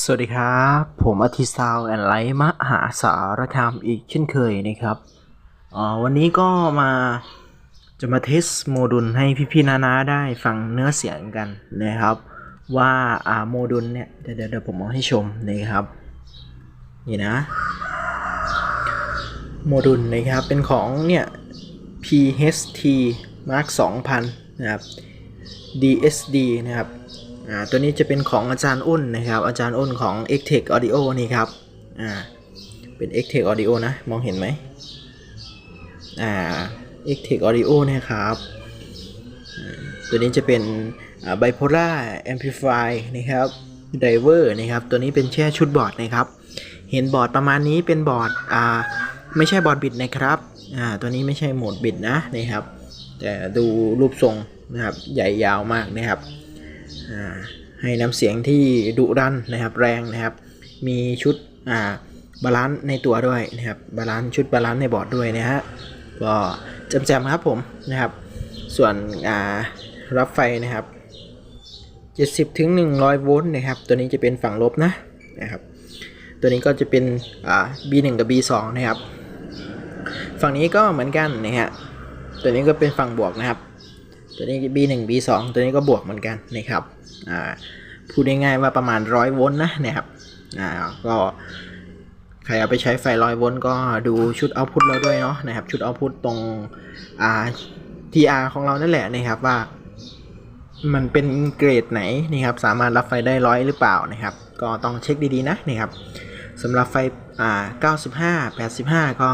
สวัสดีครับ ผมอธิซาวแอนไลท์มหาสารคามอีกเช่นเคยนะครับวันนี้ก็มาจะมาเทสโมดูลให้พี่ๆนานาได้ฟังเนื้อเสียงกันนะครับ ว่าอ่าโมดูลเนี่ยเดี๋ยวเดี๋ยวเดี๋ยวผมเอาให้ชมนะครับนี่นะโมดูลนะครับเป็นของเนี่ย PHT Mark 2000 นะครับ DSD นะครับ อ่าตัวนี้จะเป็นของอาจารย์อ้นนะครับ อาจารย์อ้นของ x t e c Audio นี่ครับอ่าเป็น x t e c Audio นะมองเห็นไหมอ่า x t e c Audio นี่ครับตัวนี้จะเป็นอ่า Bipolar Amplify นะครับ Driver นะครับ ตัวนี้เป็นแช่ชุดบอร์ดนะครับ เห็นบอร์ดประมาณนี้เป็นบอร์ดอ่าไม่ใช่บอร์ดบิดนะครับอ่าตัวนี้ไม่ใช่โหมดบิดนะนะครับ แต่ดูรูปทรงนะครับ ใหญ่ยาวมากนะครับ ให้น้ำเสียงที่ดุดันนะครับแรงนะครับ มีชุดบาลานซ์ในตัวด้วยนะครับบาลานซ์ชุดบาลานซ์ในบอร์ดด้วยนะฮะก็จำแจมครับผมนะครับ ส่วนรับไฟนะครับ70ถึง100 โวลต์นะครับ ตัวนี้จะเป็นฝั่งลบนะนะครับ ตัวนี้ก็จะเป็นอ่า B1 กับ B2 นะครับ ฝั่งนี้ก็เหมือนกันนะฮะตัวนี้ก็เป็นฝั่งบวกนะครับ ตัวนี้ B1 B2 ตัวนี้ก็บวกเหมือนกันนะครับพูดง่ายๆว่าประมาณ 100 โวลต์นะนะครับก็ใครเอาไปใช้ไฟ100โวลต์ก็ดูชุดเอาพุตเราด้วยเนาะนะครับ ชุดเอาพุตตรงอ่า TR ของเรานั่นแหละนะครับว่า มันเป็นเกรดไหนนะครับ สามารถรับไฟได้ร้อยหรือเปล่านะครับ ก็ต้องเช็คดีๆนะนะครับสำหรับไฟอ่า95 85 ก็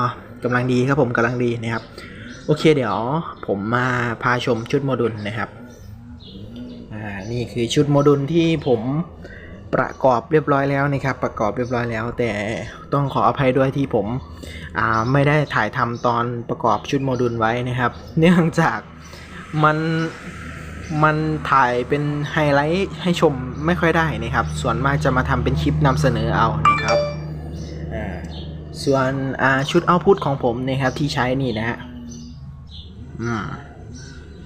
กำลังดีครับผมกำลังดีนะครับ โอเคเดี๋ยวผมมาพาชมชุดโมดูลนะครับอ่านี่คือชุดโมดูลที่ผมประกอบเรียบร้อยแล้วนะครับ ประกอบเรียบร้อยแล้ว แต่ต้องขออภัยด้วยที่ผมอ่าไม่ได้ถ่ายทำตอนประกอบชุดโมดูลไว้นะครับ เนื่องจากมันมันถ่ายเป็นไฮไลท์ให้ชมไม่ค่อยได้นะครับ ส่วนมากจะมาทำเป็นคลิปนำเสนอเอานะครับอ่าส่วนชุดเอาพุตของผมนะครับที่ใช้นี่นะฮะ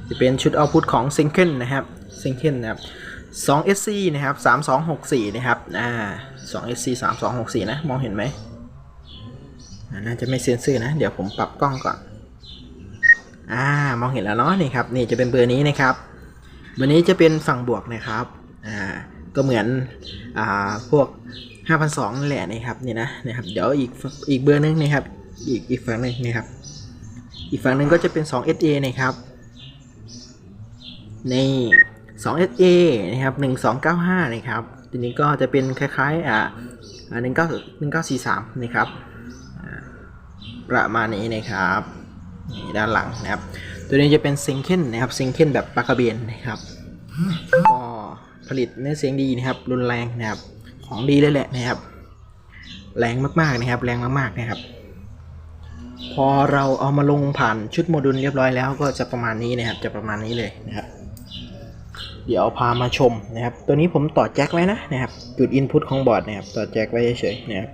จะเป็นชุดเอาพุตของซิงเกิลนะครับซิงเกิลนะครับ2 SC นะครับ 3264 นะครับ อ่า2 SC 3264 นะ มองเห็นไหมน่าจะไม่เซ็นเซอร์นะ เดี๋ยวผมปรับกล้องก่อน อ่า มองเห็นแล้วเนาะ นี่ครับ นี่จะเป็นเบอร์นี้นะครับ เบอร์นี้จะเป็นฝั่งบวกนะครับ อ่า ก็เหมือน อ่า พวก 5,200นั่นแหละนะครับ นี่นะ นะครับ เดี๋ยวอีก อีกเบอร์นึงนะครับ อีก อีกฝั่งหนึงนะครับ อีกฝั่งหนึ่งก็จะเป็น 2SA นะครับใน 2SA นะครับ1295 นะครับทีนี้ก็จะเป็นคล้ายๆอ่า19 1943 นะครับประมาณนี้นะครับนี่ด้านหลังนะครับ ตัวนี้จะเป็นซิงเกิลนะครับซิงเกิลแบบปากกระเบนนะครับก็ผลิตเนื้อเสียงดีนะครับ รุนแรงนะครับ ของดีเลยแหละนะครับ แรงมากๆนะครับ แรงมากๆนะครับ พอเราเอามาลงผ่านชุดโมดูลเรียบร้อยแล้วก็จะประมาณนี้นะครับ จะประมาณนี้เลยนะครับ เดี๋ยวพามาชมนะครับ ตัวนี้ผมต่อแจ็คไว้นะนะครับ จุดอินพุตของบอร์ดนะครับ ต่อแจ็คไว้เฉยๆนะครับ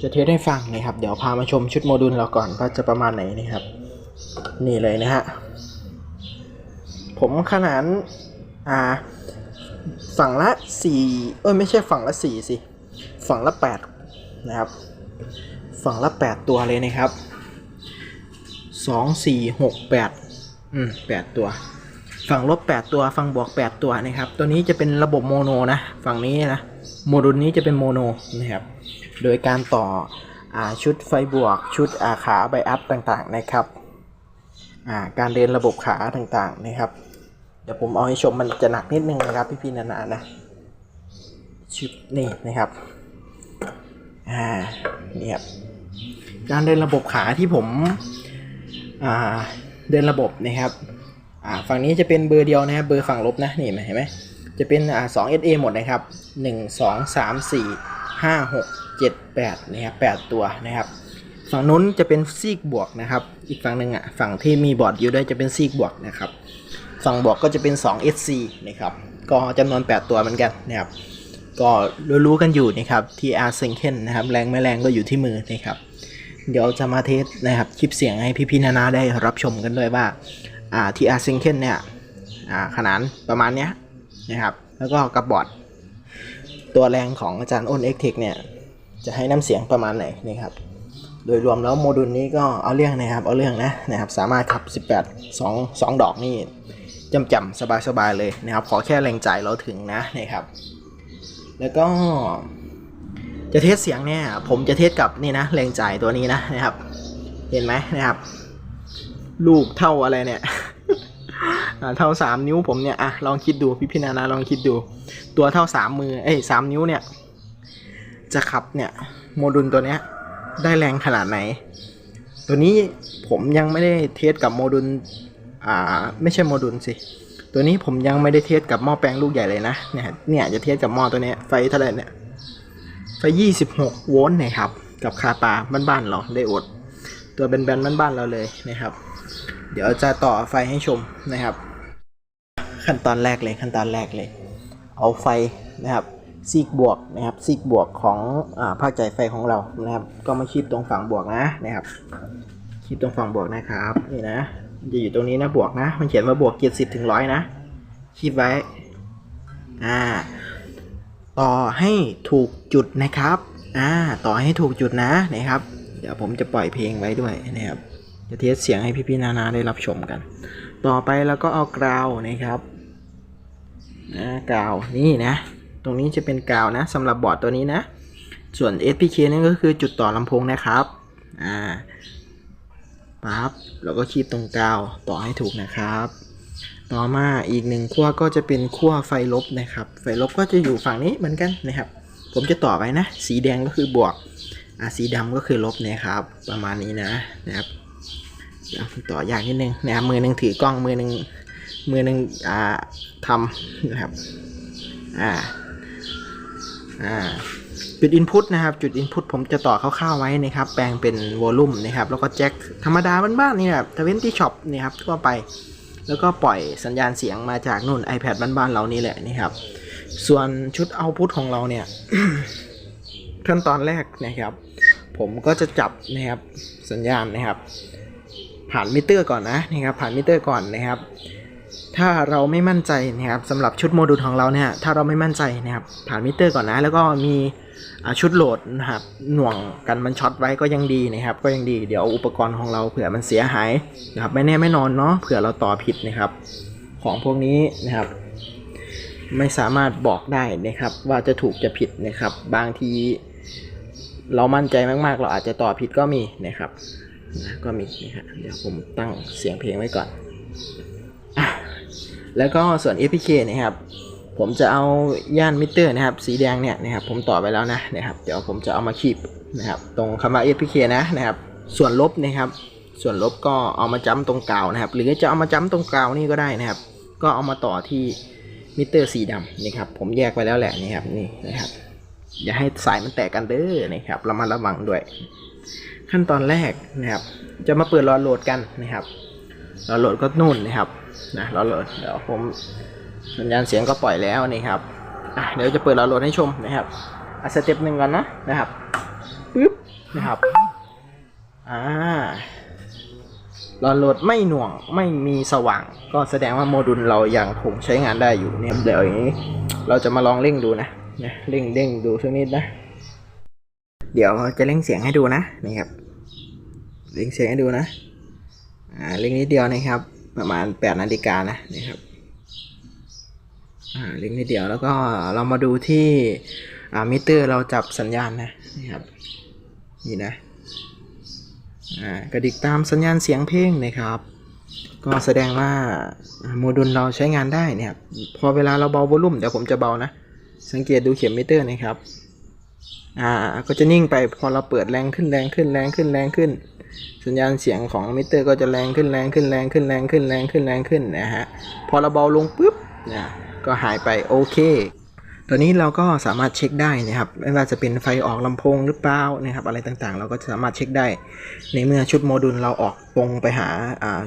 จะเทสให้ฟังนะครับ เดี๋ยวพามาชมชุดโมดูลเราก่อนว่าจะประมาณไหนนะครับ นี่เลยนะฮะ ผมขนานอ่าฝั่งละสี่เอ้ยไม่ใช่ฝั่งละสี่สิ ฝั่งละแปดนะครับ ฝั่งละแปดตัวเลยนะครับ สองสี่หกแปดอืมแปดตัว ฝั่งลบแปดตัวฝั่งบวกแปดตัวนะครับ ตัวนี้จะเป็นระบบโมโนนะ ฝั่งนี้นะโมดูลนี้จะเป็นโมโนนะครับ โดยการต่ออชุดไฟบวกชุดาขาไบอัพต่างๆนะครับาการเดินระบบขาต่างๆนะครับ เดี๋ยวผมเอาให้ชมมันจะหนักนิดนึงนะครับพี่ๆนานานะชุดนี่นะครับอ่าเนี่ยการเดินระบบขาที่ผม เดินระบบนะครับฝั่งนี้จะเป็นเบอร์เดียวนะครับเบอร์ฝั่งลบนะนี่เห็นไหมจะเป็นอ่าสอง SA หมดนะครับหนึ่งสองสามสี่ห้าหกเจ็ดแปดนะครับแปดตัวนะครับ ฝั่งนู้นจะเป็นซีกบวกนะครับ อีกฝั่งหนึ่งอะฝั่งที่มีบอร์ดอยู่ด้วยจะเป็นซีกบวกนะครับ ฝั่งบวกก็จะเป็น 2 SC นะครับก็จำนวน 8 ตัวเหมือนกันนะครับก็รู้ๆกันอยู่นะครับ TR s i n k e n นะครับแรงไม่แรงก็อยู่ที่มือนะครับ เดี๋ยวจะมาเทสนะครับคลิปเสียงให้พี่ๆนานาได้รับชมกันด้วยว่าอ่า TR s i n k e n เนี่ยอ่าขนาดประมาณเนี้ยนะครับแล้วก็กับบอร์ดตัวแรงของอาจารย์อ้น x t e c h เนี่ยจะให้น้ำเสียงประมาณไหนนะครับโดยรวมแล้วโมดูลนี้ก็เอาเรื่องนะครับเอาเรื่องนะนะครับสามารถขับ 18 2 2 ดอกนี่จำจำสบายสบายๆเลยนะครับขอแค่แรงจ่ายเราถึงนะนะครับแล้วก็ จะเทสเสียงเนี่ยผมจะเทสกับนี่นะแรงจ่ายตัวนี้นะนะครับ เห็นไหมนะครับ ลูกเท่าอะไรเนี่ยเท่าสามนิ้วผมเนี่ยอะลองคิดดูพี่พี่นานาลองคิดดู ตัวเท่าสามมือเอ้ยสามนิ้วเนี่ย จะขับเนี่ยโมดูลตัวเนี้ยได้แรงขนาดไหน ตัวนี้ผมยังไม่ได้เทสกับโมดูลอ่าไม่ใช่โมดูลสิตัวนี้ผมยังไม่ได้เทสกับหม้อแปลงลูกใหญ่เลยนะเนี่ยเนี่ยจะเทสกับหม้อตัวนี้ไฟเท่าไหร่เนี่ย ไฟ 26 โวลต์นะครับ กับคาปาบ้านๆเราได้อด ตัวแบนๆบ้านๆเราเลยนะครับ เดี๋ยวจะต่อไฟให้ชมนะครับ ขั้นตอนแรกเลยขั้นตอนแรกเลย เอาไฟนะครับซีกบวกนะครับซีกบวกของอาภาคจ่ายไฟของเรานะครับ ก็มาคีบตรงฝั่งบวกนะนะครับคีบตรงฝั่งบวกนะครับนี่นะจะอยู่ตรงนี้นะบวกนะ มันเขียนว่าบวกเจ็ดสิบถึงร้อยนะคีบไว้อ่า ต่อให้ถูกจุดนะครับ อ่า ต่อให้ถูกจุดนะนะครับ เดี๋ยวผมจะปล่อยเพลงไว้ด้วยนะครับ จะเทสเสียงให้พี่ๆนานาได้รับชมกัน ต่อไปเราก็เอากราวนะครับ นะกราวนี่นะ ตรงนี้จะเป็นกราวนะสำหรับบอร์ดตัวนี้นะ ส่วน SPK นี่ก็คือจุดต่อลำโพงนะครับ อ่าปั๊บเราก็คีบตรงกราวต่อให้ถูกนะครับ ต่อมาอีกหนึ่งขั้วก็จะเป็นขั้วไฟลบนะครับ ไฟลบก็จะอยู่ฝั่งนี้เหมือนกันนะครับ ผมจะต่อไปนะ สีแดงก็คือบวกอ่าสีดำก็คือลบนะครับ ประมาณนี้นะนะครับเดี๋ยวต่อยากนิดนึงนะครับมือหนึ่งถือกล้องมือหนึ่งมือหนึ่งอ่าทำนะครับอ่าอ่าจุดอินพุตนะครับ จุดอินพุตผมจะต่อคร่าวๆไว้นะครับ แปลงเป็นวอลลุ่มนะครับ แล้วก็แจ็คธรรมดาบ้านๆนี่แบบทเวนตี้ช็อปนี่ครับทั่วไป แล้วก็ปล่อยสัญญาณเสียงมาจากนู่น iPad บ้านๆเรานี่แหละนี่ครับ ส่วนชุดเอาพุทของเราเนี่ยขั้นตอนแรกนะครับ ผมก็จะจับนะครับสัญญาณนะครับ ผ่านมิเตอร์ก่อนนะนะครับผ่านมิเตอร์ก่อนนะครับ ถ้าเราไม่มั่นใจนะครับสำหรับชุดโมดูลของเราเนี่ยถ้าเราไม่มั่นใจนะครับผ่านมิเตอร์ก่อนนะ แล้วก็มีชุดโหลดนะครับหน่วงกันมันช็อตไว้ก็ยังดีนะครับ ก็ยังดีเดี๋ยวอุปกรณ์ของเราเผื่อมันเสียหายนะครับไม่แน่ไม่นอนเนาะเผื่อเราต่อผิดนะครับ ของพวกนี้นะครับ ไม่สามารถบอกได้นะครับ ว่าจะถูกจะผิดนะครับ บางทีเรามั่นใจมากๆ เราอาจจะต่อผิดก็มีนะครับก็มีนะครับเดี๋ยวผมตั้งเสียงเพลงไว้ก่อน แล้วก็ส่วน APK นะครับ ผมจะเอาย่านมิเตอร์นะครับ สีแดงเนี่ยนะครับ ผมต่อไปแล้วนะนะครับ เดี๋ยวผมจะเอามาคีบนะครับ ตรงคำว่า APK นะนะครับ ส่วนลบนะครับ ส่วนลบก็เอามาจ้ำตรงกาวนะครับ หรือจะเอามาจ้ำตรงกาวนี่ก็ได้นะครับ ก็เอามาต่อที่มิเตอร์สีดำนี่ครับ ผมแยกไว้แล้วแหละนี่ครับนี่นะครับอย่าให้สายมันแตกกันเด้อนะครับเรามาระวังด้วย ขั้นตอนแรกนะครับ จะมาเปิดรอโหลดกันนะครับรอโหลดก็นู่นนะครับ นะรอโหลดเดี๋ยวผมสัญญาณเสียงก็ปล่อยแล้วนี่ครับเดี๋ยวจะเปิดรอโหลดให้ชมนะครับอะสเต็ปหนึ่งก่อนนะนะครับปึ๊บนะครับอ่ารอโหลดไม่หน่วงไม่มีสว่าง ก็แสดงว่าโมดูลเรายังคงใช้งานได้อยู่เนี่ยเดี๋ยวอย่างนี้เราจะมาลองเร่งดูนะนะเร่งเร่งดูสักนิดนะ เดี๋ยวจะเร่งเสียงให้ดูนะนี่ครับเร่งเสียงให้ดูนะอ่าเร่งนิดเดียวนะครับ ประมาณ8นาฬิกานะนี่ครับอ่าเร่งนิดเดียวแล้วก็เรามาดูที่อ่ามิเตอร์เราจับสัญญาณนะนี่ครับนี่นะอ่ากระดิกตามสัญญาณเสียงเพลงนะครับ ก็แสดงว่าโมดูลเราใช้งานได้นะครับพอเวลาเราเบาวอลลุ่มเดี๋ยวผมจะเบานะสังเกตดูเข็มมิเตอร์นะครับอ่าก็จะนิ่งไปพอเราเปิดแรงขึ้นแรงขึ้นแรงขึ้นแรงขึ้น สัญญาณเสียงของมิเตอร์ก็จะแรงขึ้นแรงขึ้นแรงขึ้นแรงขึ้นแรงขึ้นแรงขึ้นนะฮะพอเราเบาลงปุ๊บนะก็หายไปโอเคตัวนี้เราก็สามารถเช็คได้นะครับไม่ว่าจะเป็นไฟออกลำโพงหรือเปล่านะครับอะไรต่างๆ เราก็สามารถเช็คได้ ในเมื่อชุดโมดูลเราออกตรงไปหา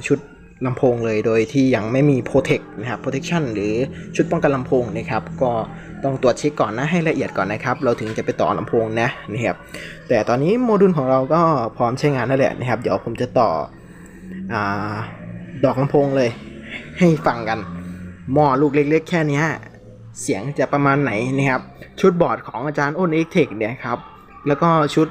ชุด ลำโพงเลยโดยที่ยังไม่มีโปรเทคนะครับ protection หรือชุดป้องกันลำโพงนะครับ ก็ต้องตรวจเช็คก่อนนะให้ละเอียดก่อนนะครับ เราถึงจะไปต่อลำโพงนะนะครับ แต่ตอนนี้โมดูลของเราก็พร้อมใช้งานนั่นแหละนะครับ เดี๋ยวผมจะต่ออดอกลำโพงเลย ให้ฟังกัน หม้อลูกเล็กๆ แค่นี้เสียงจะประมาณไหนนะครับ ชุดบอร์ดของอาจารย์อ้นเอ็กเทคเนี่ยครับ แล้วก็ชุด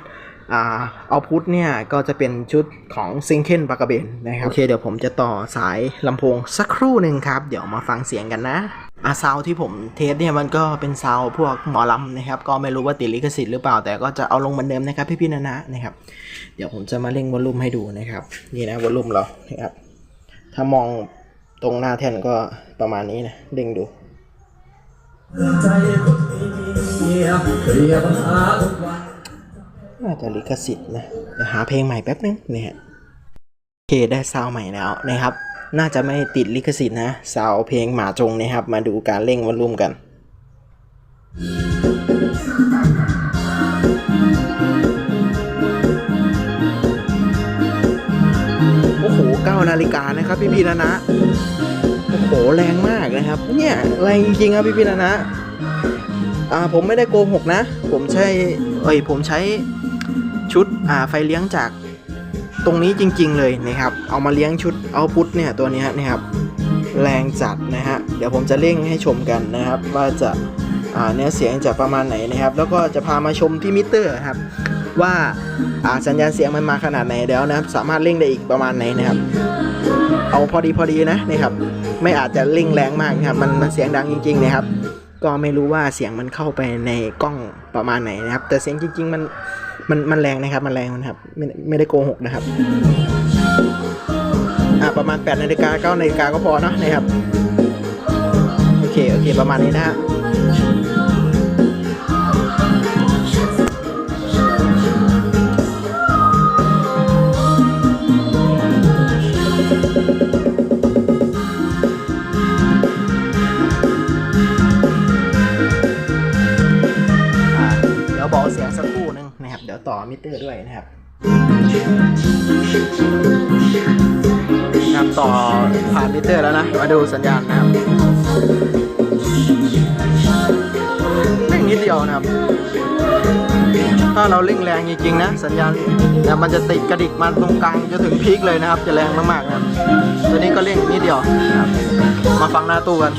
เอาพุทเนี่ยก็จะเป็นชุดของซิงเกิลปากกาเบนนะครับ โอเคเดี๋ยวผมจะต่อสายลำโพงสักครู่หนึ่งครับ เดี๋ยวมาฟังเสียงกันนะอาซาวที่ผมเทสเนี่ยมันก็เป็นซาวพวกหมอลำนะครับ ก็ไม่รู้ว่าติดลิขสิทธิ์หรือเปล่า แต่ก็จะเอาลงเหมือนเดิมนะครับ พี่ๆนะนะนะครับ เดี๋ยวผมจะมาเร่งวอลลุ่มให้ดูนะครับ นี่นะวอลลุ่มเรานะครับ ถ้ามองตรงหน้าแท่นก็ประมาณนี้นะเร่งดูใจคนนี้เคลียร์ปัญหาทุกวัน น่าจะลิขสิทธิ์นะเดี๋ยวหาเพลงใหม่แป๊บนึงนะฮะโอเคได้ซาวใหม่แล้วนะครับ น่าจะไม่ติดลิขสิทธิ์นะซาวเพลงหมาจงนะครับ มาดูการเร่งวอลลุ่มกันโอ้โห9นาฬิกานะครับพี่พี่นะนะโอ้โหแรงมากนะครับ เนี่ยแรงจริงครับพี่พี่นะนะอ่าผมไม่ได้โกหกนะ ผมใช้เอ้ยผมใช้ ชุดไฟเลี้ยงจากตรงนี้จริง ๆ เลยนะครับ เอามาเลี้ยงชุดเอาพุทเนี่ยตัวนี้นะครับแรงจัดนะฮะ เดี๋ยวผมจะเร่งให้ชมกันนะครับ ว่าจะเนื้อเสียงจะประมาณไหนนะครับ แล้วก็จะพามาชมที่มิเตอร์ครับ ว่าสัญญาณเสียงมันมาขนาดไหนเดี๋ยวนะครับ สามารถเร่งได้อีกประมาณไหนนะครับ เอาพอดีพอดีนะนะครับ ไม่อาจจะเร่งแรงมากนะครับ มันมันเสียงดังจริง ๆ นะครับ ก็ไม่รู้ว่าเสียงมันเข้าไปในกล้อง ประมาณไหนนะครับ แต่เสียงจริง ๆ มันมันมันแรงนะครับ มันแรงนะครับ ไม่ไม่ได้โกหกนะครับอ่าประมาณ8นาฬิกา9นาฬิกาก็พอเนาะนะครับ โอเค โอเค ประมาณนี้นะฮะ มิเตอร์ด้วยนะครับครับต่อผ่านมิเตอร์แล้วนะ มาดูสัญญาณนะครับแม่งนิดเดียวนะครับ ถ้าเราเร่งแรงจริงๆนะ สัญญาณเนี่ยมันจะติดกระดิกมาตรงกลางจะถึงพีคเลยนะครับ จะแรงมากๆนะครับ ตัวนี้ก็เร่งนิดเดียวนะครับ มาฟังหน้าตู้กัน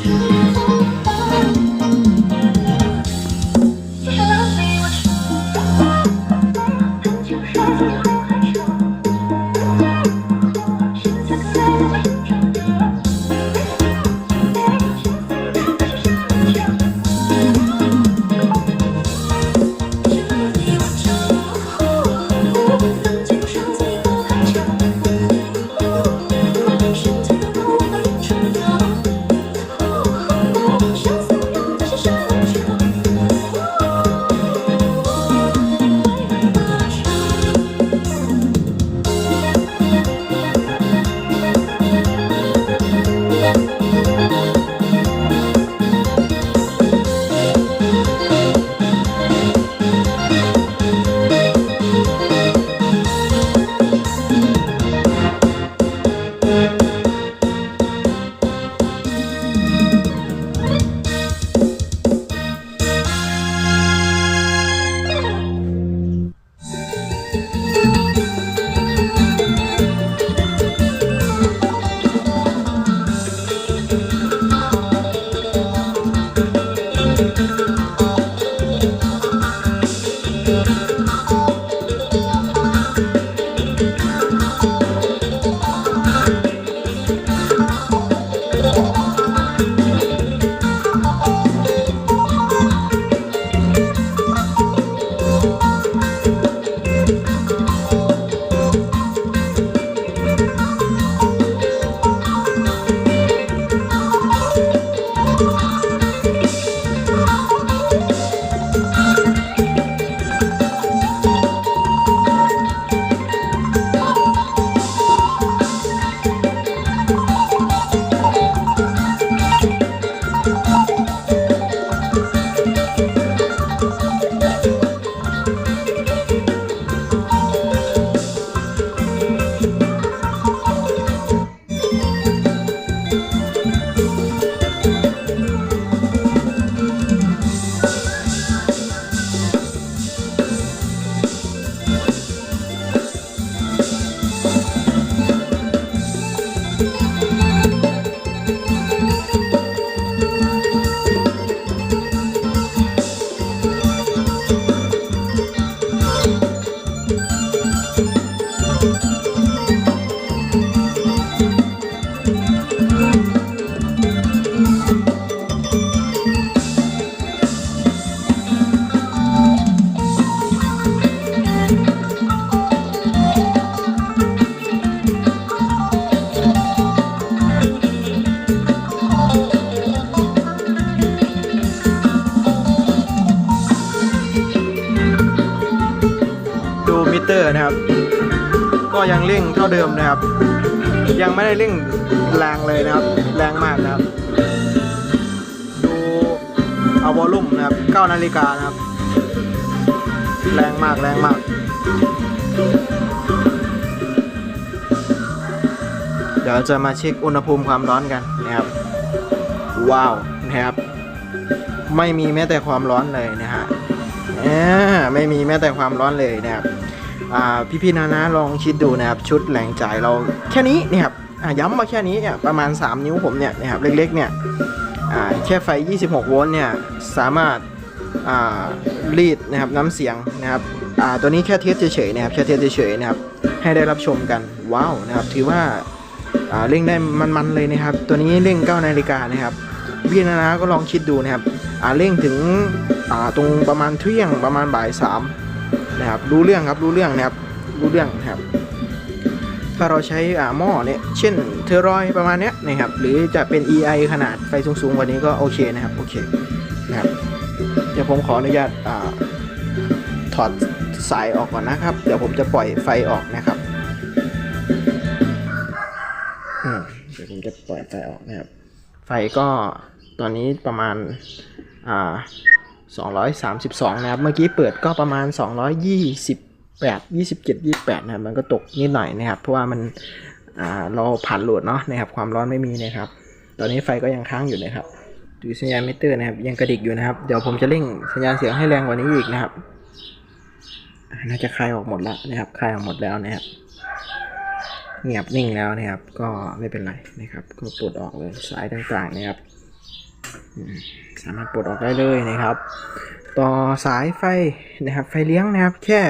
นะครับ ยังไม่ได้เร่งแรงเลยนะครับ แรงมากนะครับ ดูเอาวอลลุ่มนะครับ9นาฬิกานะครับ แรงมากแรงมากเดี๋ยวจะมาเช็คอุณหภูมิความร้อนกันนะครับ ว้าวนะครับ ไม่มีแม้แต่ความร้อนเลยนะฮะอ้อไม่มีแม้แต่ความร้อนเลยนะครับ พี่ๆนานะลองคิดดูนะครับชุดแรงจ่ายเราแค่นี้นี่ยครับย้ำมาแค่นี้เนี่ยประมาณ 3 นิ้วผมเนี่ยนะครับเล็กๆเนี่ยอ่าแค่ไฟ 26 โวลต์เนี่ยสามารถรีดนะครับน้ำเสียงนะครับตัวนี้แค่เทสเฉยๆนะครับแค่เทสเฉยๆนะครับให้ได้รับชมกันว้าวนะครับถือว่าเร่งได้มันๆเลยนะครับ ตัวนี้เร่ง9นาฬิกานะครับพี่นานะก็ลองคิดดูนะครับเร่งถึงตรงประมาณเที่ยงประมาณบ่ายสาม นะครับ รู้เรื่องครับรู้เรื่องนะครับรู้เรื่องนะครับ ถ้าเราใช้อ่าหม้อเนี่ยเช่นเทอรอยประมาณเนี้ยนะครับ หรือจะเป็น EI ขนาดไฟสูงๆกว่านี้ก็โอเคนะครับโอเคนะครับเดี๋ยวผมขออนุญาตอ่าถอดสายออกก่อนนะครับ เดี๋ยวผมจะปล่อยไฟออกนะครับเดี๋ยวผมจะปล่อยไฟออกนะครับ ไฟก็ตอนนี้ประมาณอ่า 232 นะครับ เมื่อกี้เปิดก็ประมาณ 228 27 28 นะครับ มันก็ตกนิดหน่อยนะครับ เพราะว่ามันเราผ่านโหลดเนาะนะครับ ความร้อนไม่มีนะครับ ตอนนี้ไฟก็ยังค้างอยู่นะครับ ดูสัญญาณมิเตอร์นะครับ ยังกระดิกอยู่นะครับ เดี๋ยวผมจะเร่งสัญญาณเสียงให้แรงกว่านี้อีกนะครับ น่าจะคลายออกหมดแล้วนะครับ คลายออกหมดแล้วนะครับ เงียบนิ่งแล้วนะครับ ก็ไม่เป็นไรนะครับ ก็ปลดออกเลยสายต่างๆนะครับอื สามารถปลดออกได้เลยนะครับ ต่อสายไฟนะครับไฟเลี้ยงนะครับแค่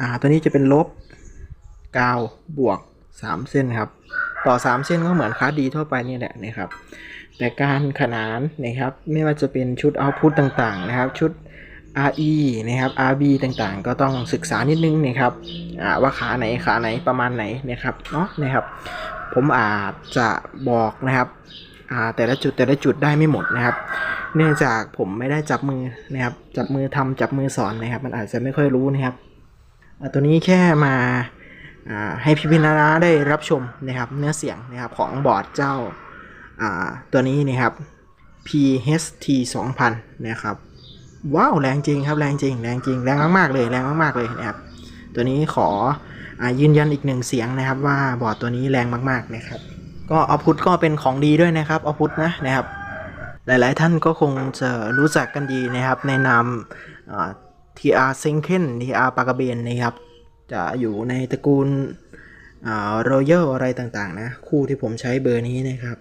อ่าตัวนี้จะเป็นลบกาวบวก 3 เส้นครับ ต่อ 3 เส้นก็เหมือนคาดีทั่วไปนี่แหละนะครับ แต่การขนานนะครับไม่ว่าจะเป็นชุดเอาพุตต่างๆนะครับ ชุด RE นะครับ RB ต่างๆ ก็ต้องศึกษานิดนึงนะครับอ่าว่าขาไหนขาไหนประมาณไหนนะครับเนาะนะครับ ผมอาจจะบอกนะครับ แต่ละจุดแต่ละจุดได้ไม่หมดนะครับ เนื่องจากผมไม่ได้จับมือนะครับ จับมือทำจับมือสอนนะครับ มันอาจจะไม่ค่อยรู้นะครับตัวนี้แค่มาให้พี่พินาราได้รับชมนะครับ เนื้อเสียงนะครับของบอร์ดเจ้าตัวนี้นะครับ PHT 2000 นะครับ ว้าว แรงจริงครับ แรงจริง แรงจริง แรงมากๆเลย แรงมากๆเลยนะครับ ตัวนี้ขออยืนยันอีกหนึ่งเสียงนะครับว่าบอร์ดตัวนี้แรงมากๆนะครับ ก็เอาพุทก็เป็นของดีด้วยนะครับเอาพุทนะนะครับ หลายๆท่านก็คงจะรู้จักกันดีนะครับ ในนามทีอ่า TR s e n k e n TR ปากาเบนนะครับ จะอยู่ในตระกูลอ่า Royal อะไรต่างๆนะ คู่ที่ผมใช้เบอร์นี้นะครับ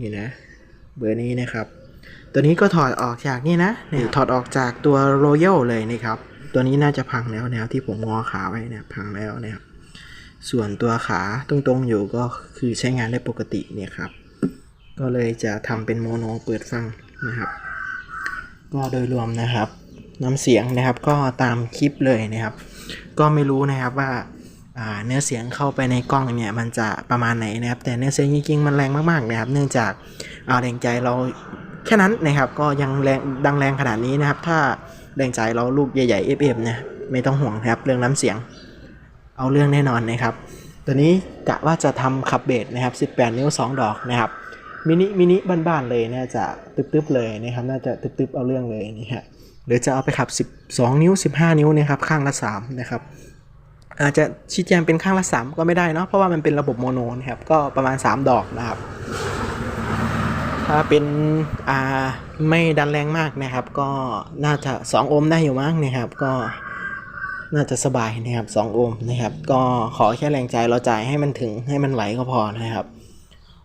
นี่นะ เบอร์นี้นะครับ ตัวนี้ก็ถอดออกจากนี่นะเนี่ยถอดออกจากตัว Royal เลยนะครับ ตัวนี้น่าจะพังแล้วนะที่ผมงอขาไว้เนี่ยพังแล้วนะครับ ส่วนตัวขาตรงๆอยู่ก็คือใช้งานได้ปกติเนี่ยครับ ก็เลยจะทำเป็นโมโนเปิดฟังนะครับ ก็โดยรวมนะครับน้ำเสียงนะครับก็ตามคลิปเลยนะครับ ก็ไม่รู้นะครับว่าาเนื้อเสียงเข้าไปในกล้องเนี่ยมันจะประมาณไหนนะครับ แต่เนื้อเสียงจริงๆมันแรงมากๆนะครับ เนื่องจากเอาแรงใจเราแค่นั้นนะครับ ก็ยังแรงดังแรงขนาดนี้นะครับ ถ้าแรงใจเราลูกใหญ่ๆ FM เนี่ยไม่ต้องห่วงนะครับเรื่องน้ำเสียง เอาเรื่องแน่นอนนะครับ ตัวนี้กะว่าจะทำขับเบสนะครับ 18 นิ้ว 2 ดอกนะครับมินิมินิบ้านๆเลยน่าจะตึบๆเลยนะครับ น่าจะตึบๆเอาเรื่องเลยนี่ฮะหรือจะเอาไปขับ 12 นิ้ว 15 นิ้วนะครับข้างละ 3 นะครับอาจจะชี้แจงเป็นข้างละ 3 ก็ไม่ได้เนาะเพราะว่ามันเป็นระบบโมโนนะครับก็ประมาณ 3 ดอกนะครับ ถ้าเป็นอ่าไม่ดันแรงมากนะครับ ก็น่าจะ 2 โอห์มได้อยู่มั้งนะครับ ก็ น่าจะสบายนะครับ2โอห์มนะครับ ก็ขอแค่แรงใจเราจ่ายให้มันถึงให้มันไหวก็พอนะครับ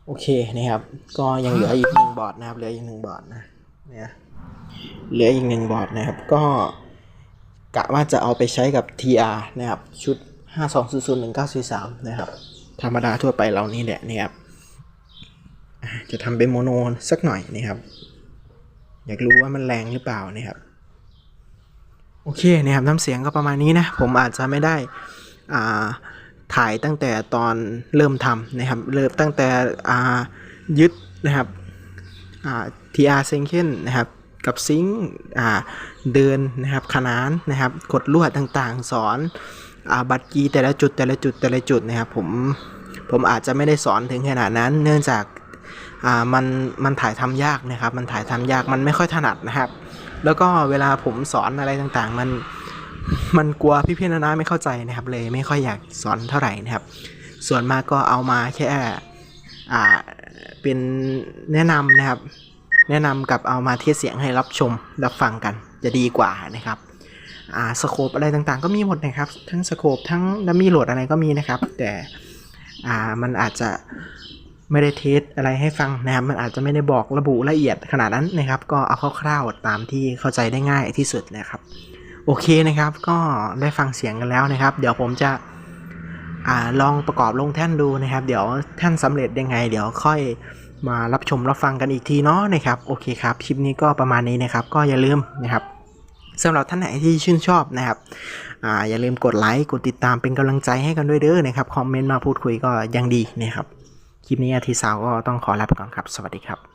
โอเคนะครับ ก็ยังเหลืออีกหนึ่งบอร์ดนะครับเหลืออีกหนึ่งบอร์ดนะเนี่ยเหลืออีกหนึ่งบอร์ดนะครับ ก็กะว่าจะเอาไปใช้กับ TR นะครับ ชุด 52001943 นะครับ ธรรมดาทั่วไปเรานี่แหละนะครับ จะทำเป็นโมโนสักหน่อยนะครับ อยากรู้ว่ามันแรงหรือเปล่านะครับ โอเคนะครับน้ำเสียงก็ประมาณนี้นะ ผมอาจจะไม่ได้อ่าถ่ายตั้งแต่ตอนเริ่มทำนะครับ เริ่มตั้งแต่อ่ายึดนะครับอ่า TR s e n k e n นะครับกับซิงค์อ่าเดินนะครับขนานนะครับกดลวดต่างๆ สอนอาบัตรกีแต่ละจุดแต่ละจุดแต่ละจุดนะครับผมผมอาจจะไม่ได้สอนถึงขนาดนั้น เนื่องจากอ่ามันมันถ่ายทำยากนะครับ มันถ่ายทำยากมันไม่ค่อยถนัดนะครับ แล้วก็เวลาผมสอนอะไรต่างๆ มันมันกลัวพี่ๆนานาไม่เข้าใจนะครับ เลยไม่ค่อยอยากสอนเท่าไหร่นะครับ ส่วนมากก็เอามาแค่อ่าเป็นแนะนำนะครับ แนะนำกับเอามาเทสเสียงให้รับชมรับฟังกันจะดีกว่านะครับอ่าสโคปอะไรต่างๆ ก็มีหมดนะครับ ทั้งสโคปทั้งดัมมี่โหลดอะไรก็มีนะครับ แต่อ่ามันอาจจะ ไม่ได้เทสอะไรให้ฟังนะครับ มันอาจจะไม่ได้บอกระบุละเอียดขนาดนั้นนะครับ ก็เอาคร่าวๆตามที่เข้าใจได้ง่ายที่สุดนะครับ โอเคนะครับ ก็ได้ฟังเสียงกันแล้วนะครับ เดี๋ยวผมจะอลองประกอบลงแท่นดูนะครับ เดี๋ยวแท่นสำเร็จยังไง เดี๋ยวค่อยมารับชมรับฟังกันอีกทีเนาะนะครับ โอเคครับ คลิปนี้ก็ประมาณนี้นะครับ ก็อย่าลืมนะครับสำหรับท่านไหนที่ชื่นชอบนะครับออย่าลืมกดไลค์ กดติดตามเป็นกำลังใจให้กันด้วยเด้อนะครับ คอมเมนต์มาพูดคุยก็ยังดีนะครับ คลิปนี้อาทิตย์สาวก็ต้องขอลาไปก่อนครับ สวัสดีครับ